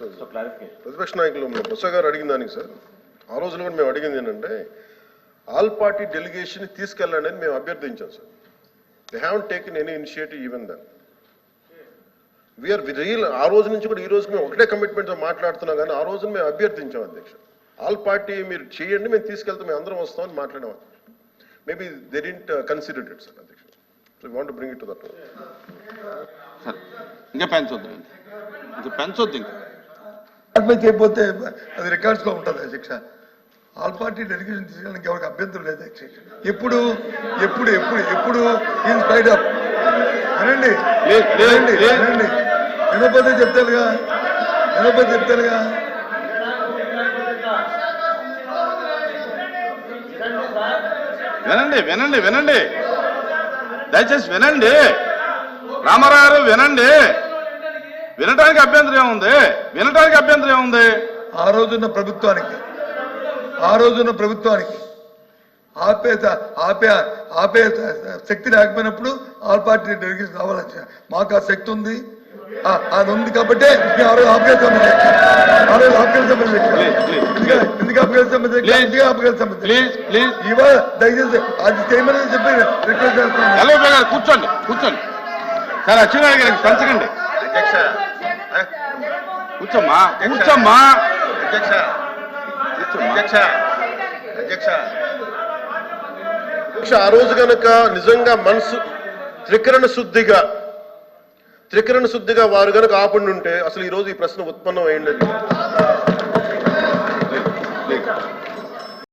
ప్రతిపక్ష నాయకులు బొత్స గారు అడిగిన దానికి సార్ ఆ రోజున కూడా మేము అడిగింది ఏంటంటే ఆల్ పార్టీ డెలిగేషన్ తీసుకెళ్ళండి అని మేము అభ్యర్థించాం sir. They have taken any initiative even then we are real ఆ రోజు నుంచి కూడా ఈ రోజు మేము ఒకటే కమిట్మెంట్తో మాట్లాడుతున్నాం కానీ ఆ రోజున మేము అభ్యర్థించాం అధ్యక్ష. ఆల్ పార్టీ మీరు చేయండి మేము తీసుకెళ్తాం మేము అందరం వస్తామని మాట్లాడాం maybe they didn't consider it sir అధ్యక్ష. So want bring it to that సరే ఇంకా పెంచొద్దు ఇంకా పెంచొద్దు ఇంకా. ఆత్మహత్య చేయకపోతే అది రికార్డ్స్లో ఉంటుంది అధ్యక్ష ఆల్ పార్టీ డెలిగేషన్ తీసుకెళ్ళడానికి ఎవరికి అభ్యంతరం లేదు ఎప్పుడు ఎప్పుడు ఎప్పుడు ఎప్పుడు ఇన్ లేదు, లేదు, వినండి లేదు. వినండి వినకపోతే చెప్తారుగా? వినకపోతే చెప్తారుగా? వినండి వినండి వినండి. దయచేసి వినండి. రామారావు గారు వినండి. వినటానికి అభ్యంతరం ఏముంది? వినటానికి అభ్యంతరం ఏముంది? ఆ రోజున్న ప్రభుత్వానికి ఆ రోజున్న ప్రభుత్వానికి ఆపే ఆపే ఆపే శక్తి లేకపోయినప్పుడు ఆల్ పార్టీ డెలిగేషన్ రావాలని మాకు ఆ శక్తి ఉంది. ఆ- అది ఉంది కాబట్టి ఆ రోజు ఆపగలుగుతాం ఆ రోజు please. ఎందుకు Please. ఎందుకు ప్లీజ్ ఇవాళ దయచేసి అది చేయమని చెప్పి రిక్వెస్ట్ గారు కూర్చోండి కూర్చోండి. సరే గారికి పెంచకండి అధ్యక్ష కూర్చోమ్మా. కూర్చోమ్మా. అధ్యక్ష. అధ్యక్ష. అధ్యక్ష. అధ్యక్ష ఆ రోజు కనుక నిజంగా మనసు త్రికరణ శుద్ధిగా త్రికరణ శుద్ధిగా వారు కనుక ఆపండి ఉంటే అసలు ఈ రోజు ఈ ప్రశ్న ఉత్పన్నం అయ్యిండేది?